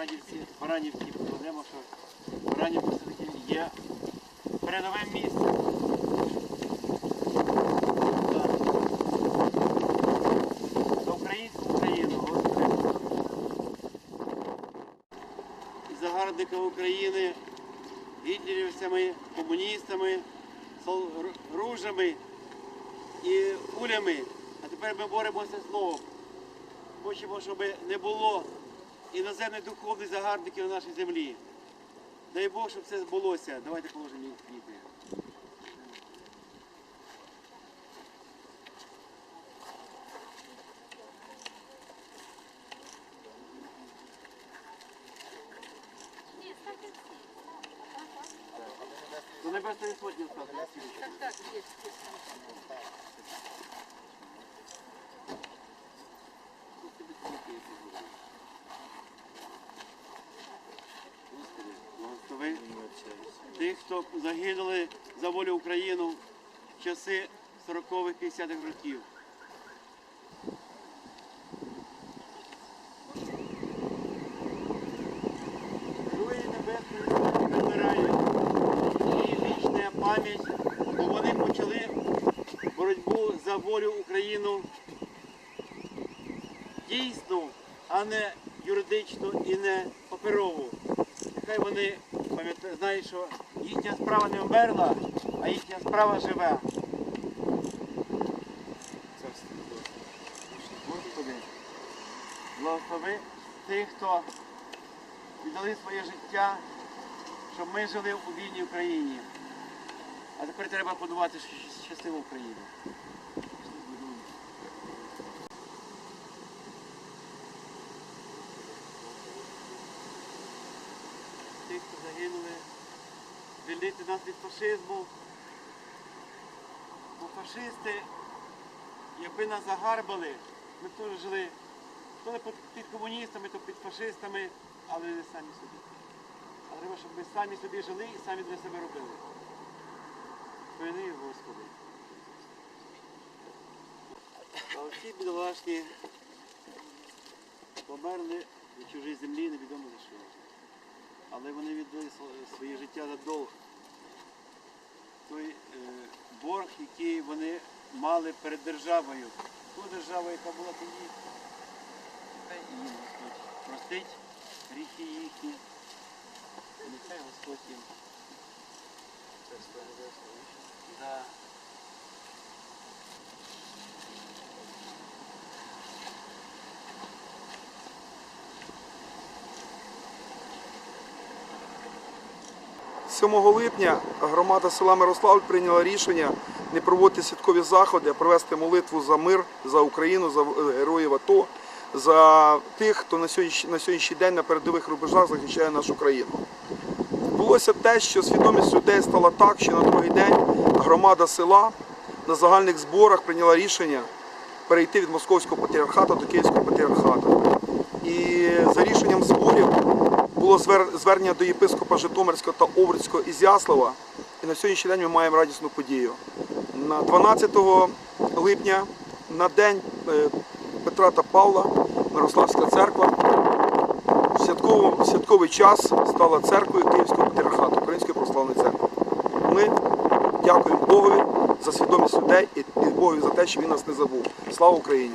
Баранівці, Баранівці покладемо, що Баранівка все-таки є передовим місцем. І загарбниками України, гітлерівцями, комуністами, ружами і кулями. А тепер ми боремося знову. Хочемо, щоб не було іноземних духовних загарбників на нашій землі. Дай Бог, щоб це збулося. Давайте положимо їм квіти. До небесної сотні стати. Так, так, есть, есть там. Господи, благослови тих, хто загинули за волю України в часи 40-х, 50-х років. Герої Небесної вмирають. І вічна пам'ять, бо вони почали боротьбу за волю України дійсну, а не юридичну і не паперову. Нехай вони пам'ятають, знають, що їхня справа не вмерла, а їхня справа живе. Господи, благослови тих, хто віддали своє життя, щоб ми жили у вільній Україні. А тепер треба будувати щ- щасливу Україну. Тих, хто загинули, звільнити нас від фашизму. Бо фашисти, якби нас загарбали, ми б теж жили то не під, комуністами, то під фашистами, але не самі собі. А треба, щоб ми самі собі жили і самі для себе робили. Спини, Господи. А оці бідолашні померли на чужій землі, невідомо за що. Але вони віддали своє життя за долг. Той е, борг, який вони мали перед державою. Ту державу, яка була тоді, нехай їм Господь простить гріхи їхні. Нехай Господь їм Да. 7 липня громада села Мирославль прийняла рішення не проводити святкові заходи, а провести молитву за мир, за Україну, за героїв АТО, за тих, хто на сьогоднішній, на сьогоднішній день на передових рубежах захищає нашу країну. Відбулося те, що свідомість людей стала так, що на другий день громада села на загальних зборах прийняла рішення перейти від московського патріархату до київського патріархату. І за рішенням зборів було звернення до єпископа Житомирського та Овруцького Ізяслава. І на сьогоднішній день ми маємо радісну подію. На 12 липня, на день е, Петра та Павла, Мирославська церква, в святковий час стала церквою Київського патріархату, Української православної церкви. Ми дякуємо Богові за свідомість людей і Богові за те, що він нас не забув. Слава Україні!